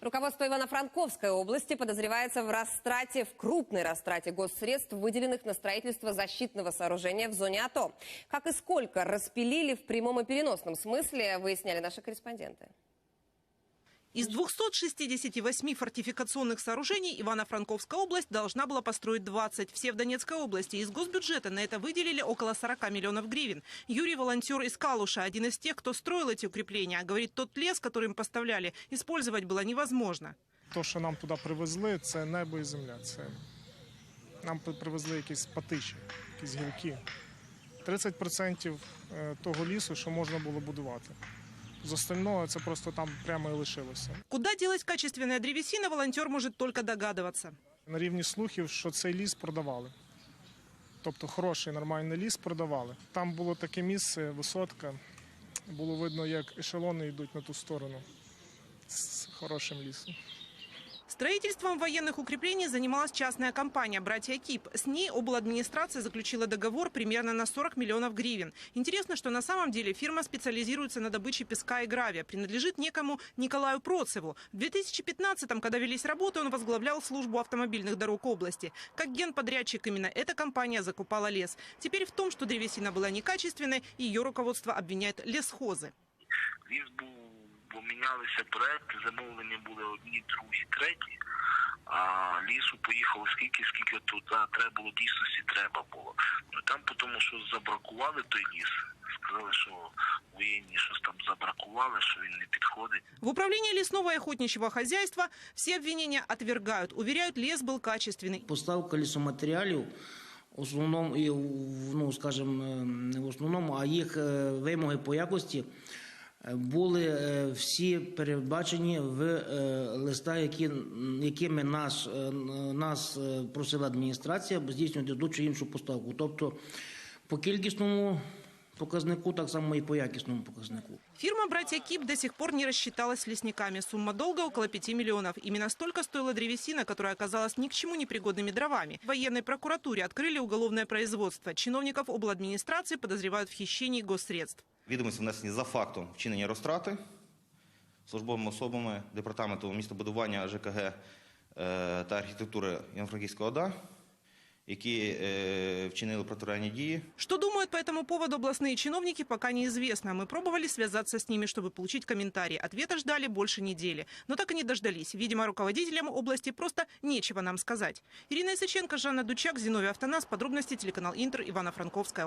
Руководство Ивано-Франковской области подозревается в растрате, в крупной растрате госсредств, выделенных на строительство защитного сооружения в зоне АТО. Как и сколько распилили в прямом и переносном смысле, выясняли наши корреспонденты. Из 268 фортификационных сооружений Ивано-Франковская область должна была построить 20. Все в Донецкой области. Из госбюджета на это выделили около 40 миллионов гривен. Юрий волонтер из Калуша, один из тех, кто строил эти укрепления. Говорит, тот лес, который им поставляли, использовать было невозможно. То, що нам туди привезли, це небо і земля. Це нам при- привезли якісь патичі, якісь гілки. 30% е, того лісу, що можна було будувати. З остального це просто там прямо і лишилося. Куда ділась качественная древесина, волонтер може тільки догадуватися. На рівні слухів, що цей ліс продавали. Тобто хороший нормальний ліс продавали. Там було таке місце, висотка. Було видно, як ешелони йдуть на ту сторону з хорошим лісом. Строительством военных укреплений занималась частная компания «Братья Кип». С ней обладминистрация заключила договор примерно на 40 миллионов гривен. Интересно, что на самом деле фирма специализируется на добыче песка и гравия. Принадлежит некому Николаю Процеву. В 2015-м, когда велись работы, он возглавлял службу автомобильных дорог области. Как генподрядчик именно эта компания закупала лес. Теперь в том, что древесина была некачественной, ее руководство обвиняет лесхозы. Ліс був, бо мінялися проекти, замовлення були одні, другі, треті, а лісу поїхало скільки, скільки тут а, треба було, дійсності треба було. Ну там по тому, що забракували той ліс, сказали, що воєнні щось там забракували, що він не підходить. В управлении лесного и охотничьего хозяйства все обвинения отвергают. Уверяют, лес был качественный. Поставка лісоматеріалів в основному, і, в- ну, скажімо, е, не в основному, а їх е, вимоги по якості е, були е, всі передбачені в е, листах, які, якими нас, е, нас е, просила адміністрація здійснювати ту чи іншу поставку. Тобто по кількісному показнику, так само і по якісному показнику. Фирма «Братья Кип» до сих пор не рассчиталась с лесниками. Сумма долга около 5 миллионов. Именно столько стоила древесина, которая оказалась ни к чему непригодными дровами. В военной прокуратуре открыли уголовное производство. Чиновников обладминистрации подозревают в хищении госсредств. Відомості внесені за фактом вчинення розтрати службовими особами департаменту містобудування ЖКГ е, та архітектури Івано-Франківської ОДА, які е, вчинили протиправні дії. Что думают по этому поводу областные чиновники, пока неизвестно. Мы пробовали связаться с ними, чтобы получить комментарии. Ответа ждали больше недели. Но так и не дождались. Видимо, руководителям области просто нечего нам сказать. Ирина Исаченко, Жанна Дучак, Зиновий Автонас. Подробности телеканал Интер, Ивано-Франковская